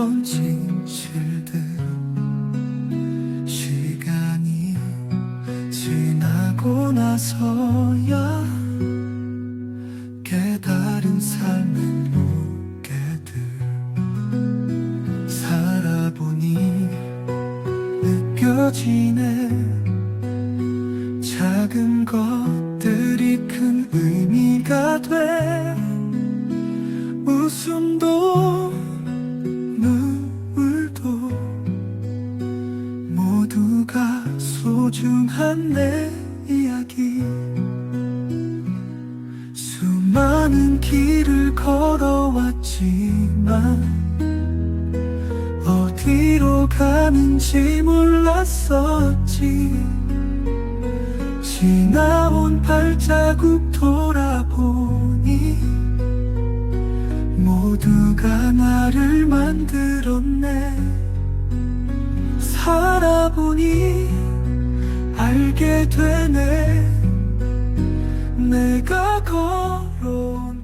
점점 진실된 시간이 지나고 나서야 깨달은 삶의 무게들. 살아보니 느껴지네. 작은 것 소중한 내 이야기. 수많은 길을 걸어왔지만 어디로 가는지 몰랐었지. 지나온 발자국 돌아보니 모두가 나를 만들었네. 살아보니 알게 되네. 내가 걸어